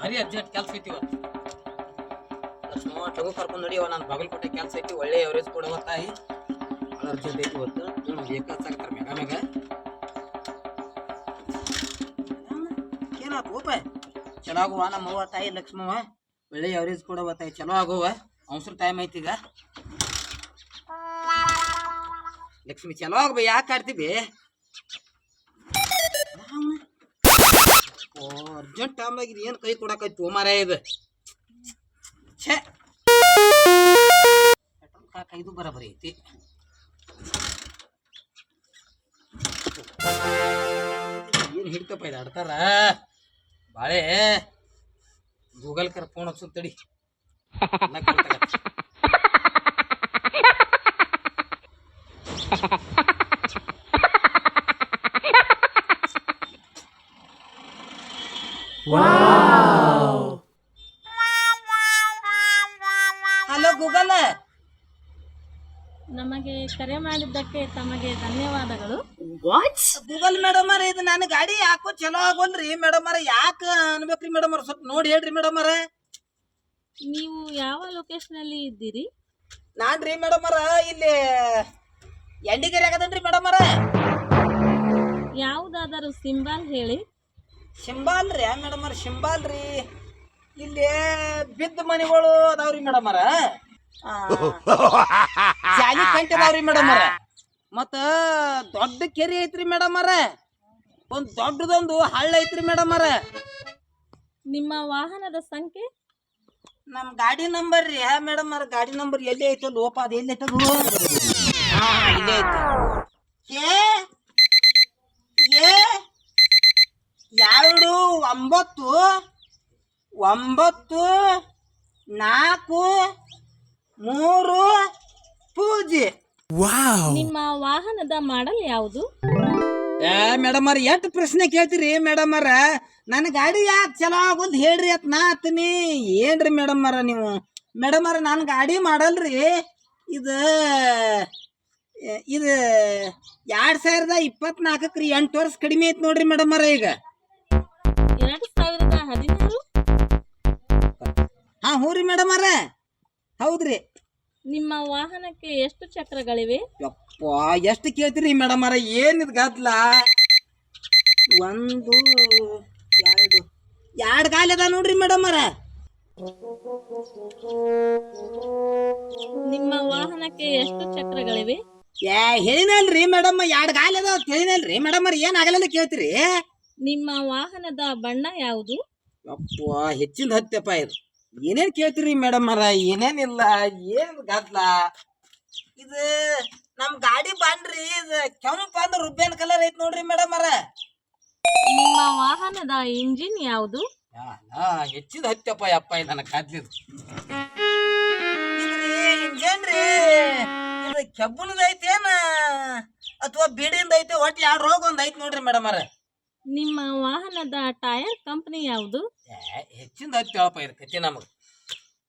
ಭಾರಿ ಅರ್ಜೆಂಟ್ ಕೆಲಸ ಐತಿ ಇವತ್ತು. ಲಕ್ಷ್ಮವ್ವ ಟಗು ಕರ್ಕೊಂಡು ನಡಿಯವ ನಾನು ಬಾಗಲಕೋಟೆ ಕೆಲಸ ಐತಿ, ಒಳ್ಳೆ ಎವರೇಜ್ ಕೊಡವ ತಾಯಿ. ಭಾಳ ಅರ್ಜೆಂಟ್ ಐತಿ ಇವತ್ತು. ಇವ್ನು ಬೇಕಾಗ್ತಾರೆ ಮೆಗ ಮೆಗ ಏನಾತು ಓಪ ಚಲೋ ಆಗುವ ನಮ್ಮವ್ವ ತಾಯಿ, ಲಕ್ಷ್ಮವ್ವ. ಒಳ್ಳೆ ಎವರೇಜ್ ಕೊಡವ ತಾಯಿ, ಚಲೋ ಆಗುವ. ಅವಸರ ಟೈಮ್ ಐತಿ ಈಗ. ಲಕ್ಷ್ಮಿ, ಚಲೋ ಆಗಬ ಯಾಕೆ ಆಡ್ತೀವಿ ಅರ್ಜೆಂಟ್ ಟೈಮ್ದಾಗ ಇದು ಏನು ಕೈ ಕೊಡಕೈತಿ ಮಾರ ಇದು? ಛೇ! ಇದು ಬರಬರಿ ಐತಿ. ಏನು ಹಿಡ್ತಪ್ಪ ಇದು ಆಡ್ತಾರ? ಬಾಳೆ, ಗೂಗಲ್ ಕರ್ ಫೋನ್ ಹಚ್ಚು ತಡಿ. Hello Google. ನಮಗೆ ಕರೆ ಮಾಡಿದ್ದಕ್ಕೆ ತಮಗೆ ಧನ್ಯವಾದಗಳು. ಗೂಗಲ್ ಮೇಡಮ್ ಇದು ನನ್ನ ಗಾಡಿ ಯಾಕೋ ಚಲೋ ಆಗೋಲ್ರಿ ಮೇಡಮ್ ಯಾಕ ಅನ್ಬೇಕ್ರಿ ಮೇಡಮ್ ಸ್ವಲ್ಪ ನೋಡಿ ಹೇಳ್ರಿ ಮೇಡಮ್ ನೀವು ಯಾವ ಲೊಕೇಶನ್ ಅಲ್ಲಿ ಇದ್ದೀರಿ? ನಾನ್ರಿ ಮೇಡಮ್ ಅರ ಇಲ್ಲಿ ಎಂಡಿಗೆರೆ ಆಗದನ್ರಿ ಮೇಡಮ್ ಯಾವುದಾದರೂ ಸಿಂಬಲ್ ಹೇಳಿ. ಶಿಂಬಾಲ್ ರೀ ಮೇಡಮ್ ಅರ ಶಿಂಬಾಲ್ ರೀ ಇಲ್ಲಿ ಬಿದ್ದ ಮನೆಗಳು ಅದಾವ್ರಿ ಮೇಡಮ್ ಅರ ಜಾಲಿ ಕಂಟಿ ಅದಾವ್ರಿ ಮೇಡಮ್ ಅರ ಮತ್ತ ದೊಡ್ಡ ಕೆರೆ ಐತ್ರಿ ಮೇಡಮ್ ಅರ ಒಂದ್ ದೊಡ್ಡದೊಂದು ಹಳ್ಳ ಐತ್ರಿ ಮೇಡಮ್ ಅರ ನಿಮ್ಮ ವಾಹನದ ಸಂಖ್ಯೆ? ನಮ್ ಗಾಡಿ ನಂಬರ್ ರೀ ಹಾ ಮೇಡಮ್ ಅವ್ರ ಗಾಡಿ ನಂಬರ್ ಎಲ್ಲಿ ಐತೋ ಲೋಪ ಅದು ಎಲ್ಲಿ ಐತದು ಹಾ ಇಲ್ಲೇ ಐತೆ. ಏ ಏ ಎರಡು ಒಂಬತ್ತು ಒಂಬತ್ತು ನಾಲ್ಕು ಮೂರು ಪೂಜೆ. ನಿಮ್ಮ ವಾಹನದ ಮಾಡಲ್ ಯಾವುದು? ಏ ಮೇಡಮ್ ಅವ್ರ ಎಷ್ಟು ಪ್ರಶ್ನೆ ಕೇಳ್ತೀರಿ ಮೇಡಮ್ ಅವ್ರ? ನನ್ನ ಗಾಡಿ ಯಾಕೆ ಚಲೋ ಆಗೋದು ಹೇಳ್ರಿ ಅತ್ ನಾ ಆತೀನಿ ಏನ್ರಿ ಮೇಡಮ್ ಅವ್ರ ನೀವು? ಮೇಡಮ್ ಅವ್ರ ನಾನು ಗಾಡಿ ಮಾಡಲ್ರಿ. ಇದು ಇದು ಎರಡು ಸಾವಿರದ ಇಪ್ಪತ್ನಾಲ್ಕಕ್ಕೆ ರೀ ಎಂಟು ವರ್ಷ ಕಡಿಮೆ ಐತೆ ನೋಡ್ರಿ ಮೇಡಮ್ ಅವ್ರ ಈಗ. ಹದಿನಾರು ಹಾ ಹ್ಞೂ ರೀ ಮೇಡಮ್ ಅವ್ರ. ಹೌದ್ರಿ. ನಿಮ್ಮ ವಾಹನಕ್ಕೆ ಎಷ್ಟು ಚಕ್ರಗಳಿವೆ? ಯಪ್ಪ ಎಷ್ಟು ಕೇಳ್ತೀರಿ ಮೇಡಮ್ ಅರ ಏನಿದ್ ಗದ್ಲ? ಒಂದು ಎರಡು. ಎರಡು ಗಾಲಿ ಅದ ನೋಡ್ರಿ ಮೇಡಮ್ ಅರ ನಿಮ್ಮ ವಾಹನಕ್ಕೆ ಎಷ್ಟು ಚಕ್ರಗಳಿವೆ? ಏ ಹೇಳಿನಲ್ರಿ ಮೇಡಮ್ ಎರಡು ಗಾಲಿ ಅದ ಹೇಳಿನಲ್ರಿ. ಮೇಡಮ್ ಅರ ಏನ್ ಆಗಲ್ಲ ಕೇಳ್ತೀರಿ? ನಿಮ್ಮ ವಾಹನದ ಬಣ್ಣ ಯಾವುದು? ಯಪ್ಪ ಹೆಚ್ಚಿಂದ ಹತ್ತಪ್ಪ ಇದು. ಏನೇನು ಕೇಳ್ತೀರಿ ಮೇಡಮ್ ಅರ ಏನೇನಿಲ್ಲ ಏನು ಗದ್ಲ? ಇದು ನಮ್ಮ ಗಾಡಿ ಬಾಂಡ್ರಿ ಇದು ಕೆಂಪ ಅಂದ್ರೆ ರುಬ್ಬೇನ್ ಕಲರ್ ಐತ್ ನೋಡ್ರಿ ಮೇಡಮ್ ಅರ ನಿಮ್ಮ ವಾಹನದ ಇಂಜಿನ್ ಯಾವುದು? ಹೆಚ್ಚಿದ ಹತ್ತಪ್ಪ ಯಪ್ಪ ಇದು ನನಗೆ ಕಾದ್ಲಿದು ಇಂಜನ್ರಿ ಇದು ಐತೇನ? ಅಥವಾ ಬೀಡಿಂದ ಐತೆ ಒಟ್ಟು ಎರಡು ರೋಗ ಒಂದು ಐತೆ ನೋಡ್ರಿ ಮೇಡಮ್ ಅರ ನಿಮ್ಮ ವಾಹನದ ಟೈರ್ ಕಂಪನಿ ಯಾವುದು? ಹೆಚ್ಚಿಂದ ಇದು ಕತಿ ನಮಗ.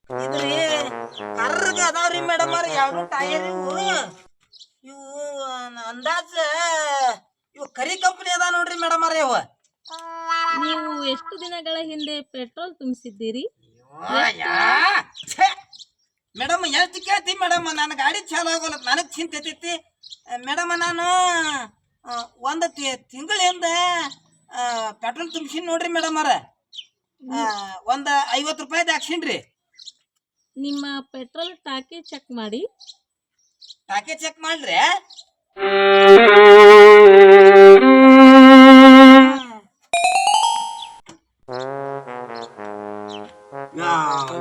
ಇದ್ರಿ ಕರ್ರಗ ಅದಾವ್ರಿ ಮೇಡಮ್ ಎರಡು ಟೈರ್ ಇವು. ಇವು ಅಂದಾಜ ಇವು ಕರಿ ಕಂಪನಿ ಅದ ನೋಡ್ರಿ ಮೇಡಮ್ ಅರ ಇವ ನೀವು ಎಷ್ಟು ದಿನಗಳ ಹಿಂದೆ ಪೆಟ್ರೋಲ್ ತುಂಬಿಸಿದ್ದೀರಿ? ಮೇಡಮ್ ಎಷ್ಟು ಕೇಳ್ತಿ ಮೇಡಮ್ ನನ್ನ ಗಾಡಿ ಚಾಲು ಆಗೋಲ್ಲ ನನಗೆ ಚಿಂತೆ ಮೇಡಮ್ ನಾನು ಒಂದು ತಿಂಗಳಿಂದ ಪೆಟ್ರೋಲ್ ತುಂಬಿಸಿನ್ ನೋಡ್ರಿ ಮೇಡಮ್ ಅವ್ರ. ಒಂದು ಐವತ್ತು ರೂಪಾಯಿದು ಹಾಕ್ಸಿನ್ರಿ ನಿಮ್ಮ ಪೆಟ್ರೋಲ್ ಟಾಕಿ ಚೆಕ್ ಮಾಡಿ. ಟಾಕೆ ಚೆಕ್ ಮಾಡ್ರಿ.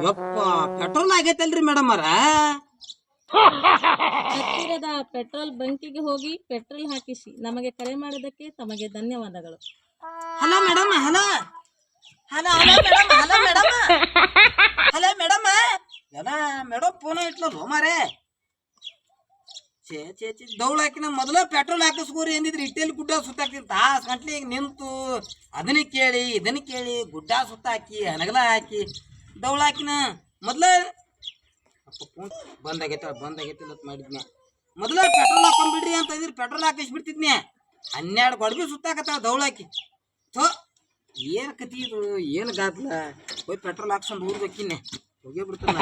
ಯಪ್ಪ ಪೆಟ್ರೋಲ್ ಆಗೈತಲ್ರಿ ಮೇಡಮ್ ಅರ ಹತ್ತಿರದ ಪೆಟ್ರೋಲ್ ಬಂಕಿಗೆ ಹೋಗಿ ಪೆಟ್ರೋಲ್ ಹಾಕಿಸಿ ನಮಗೆ ಕರೆ ಮಾಡಿದಕ್ಕೆ ತಮಗೆ ಧನ್ಯವಾದಗಳು. Hello madam, hello. Hello hello madam hello madam. Hello madam. ಎಲ್ಲ ಮೇಡಮ್ ಫೋನ್ ಇಟ್ಲಲ್ಲ ಮಾರೇ? ಛೇ ಛೇ ಛೇ, ದೌಡ್ ಹಾಕಿನ ಮೊದಲ ಪೆಟ್ರೋಲ್ ಹಾಕಿಸ್ಕೋರಿ ಅಂದಿದ್ರಿ ಇಟ್ಟೆಲ್ಲಿ ಗುಡ್ಡ ಸುತ್ತಾಕ್ತಿತ್ತು ತಾಸು ಗಂಟ್ಲೆ ಈಗ ನಿಂತು ಅದನ್ನ ಕೇಳಿ, ಇದನ್ನ ಕೇಳಿ, ಗುಡ್ಡ ಸುತ್ತಾಕಿ ಹನಗಲ ಹಾಕಿ, ದೌಡ್ ಹಾಕಿನ ಮೊದಲ ಬಂದಾಗೈತೆ ಬಂದಾಗೈತೆ ಅಂತ ಮಾಡಿದ್ನ. ಮೊದಲ ಪೆಟ್ರೋಲ್ ಹಾಕೊಂಡ್ಬಿಡ್ರಿ ಅಂತ ಇದ್ರಿ ಪೆಟ್ರೋಲ್ ಹಾಕಿಸ್ಬಿಡ್ತಿದ್ನೆ ಹನ್ನೆರಡು ಗೊಡಬಿ ಸುತ್ತಾಕತ್ತಾವ ದೌಳಾಕಿ ಥೋ, ಏನ್ ಕತಿ ಇದು? ಏನ್ ಗಾದ್ಲ ಹೋಗಿ ಪೆಟ್ರೋಲ್ ಹಾಕ್ಸ್ಕೊಂಡು ಊರ್ ಬೇಕಿನ್ನೆ ಹೋಗೇ ಬಿಡ್ತಾನ